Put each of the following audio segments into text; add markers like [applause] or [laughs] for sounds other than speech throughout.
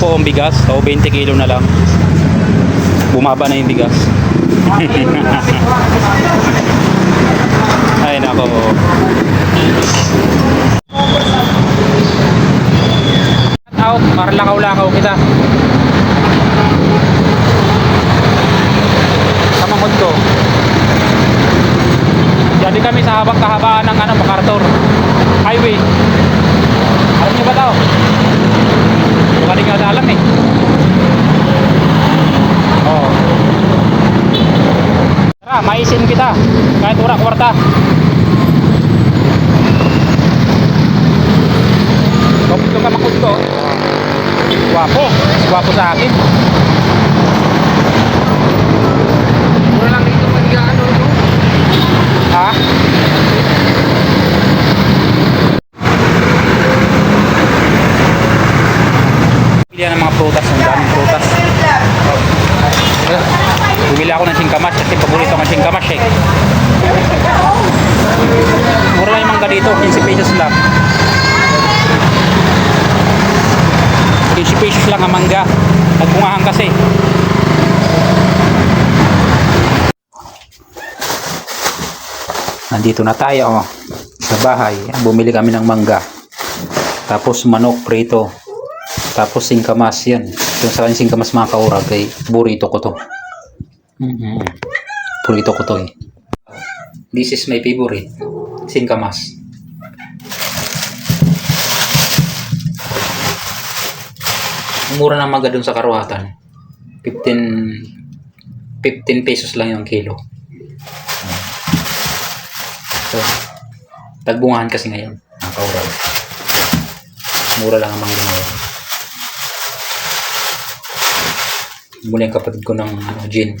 po ang bigas. So, 20 kilo na lang. Bumaba na yung bigas. [laughs] Ay, nako. Out, para lakaw-lakaw kita. Sa mangod ko. Jadi kami sa habang kahabaan ng ano, MacArthur Highway. Alam niyo ba daw? Tara, maisin kita. Kahit ura kwarta. Kapag ka makot ko. Wapo. Wapo sa akin. Mura lang dito mag-ano no? Ha? Pilihan ng mga prutas, ang daming prutas. Bumili ako ng singkamas kasi paborito ng singkamas eh. Mura lang yung mangga dito, 15 pesos lang. 15 pesos lang ang mangga. Nagbungahan kasi. Nandito na tayo oh, sa bahay. Bumili kami ng mangga. Tapos manok prito. Tapos singkamas yan. Yung sa akin singkamas mga kaurag ay burrito ko to. mm Burrito ko to eh. This is my favorite. Singkamas. Mura na maga dun sa karuhatan. 15 15 pesos lang yung kilo. So, tagbungahan kasi ngayon. Ang kaurag. Mura lang ang mangga Muli ang kapatid ko ng ano, gin.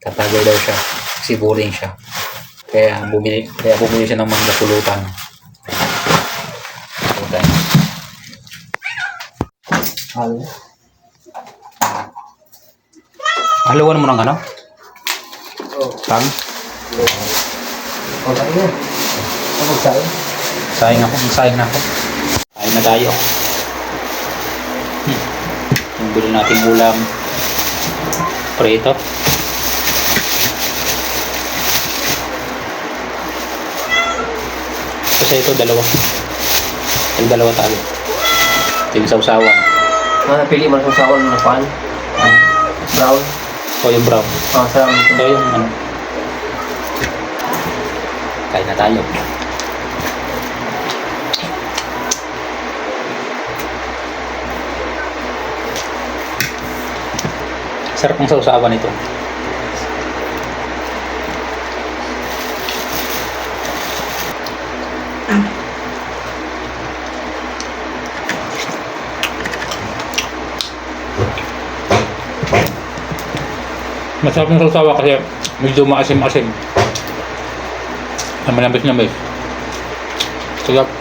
Tatagaw daw siya. Kasi boring siya. Kaya bumili, kaya bumili siya ng mangga pulutan. Pulutan. Halo. Haluan mo ng ano? Oh. Tang? O tayo. Ano sa'yo? Sayang ako. Sayang na ako. Sayang na tayo. Yung bili nating ulam. Prito. Kasi ito dalawa. Yung dalawa tayo. Ito yung sausawan. Ano napili mo sa sawan na pan? Ah, Brown? o yung brown. Ah, sa Ito yung ano. Kain na tayo. Sarap ng sausawan nito. Masarap ng sausawa kasi medyo maasim-asim. Ang na may. Sarap.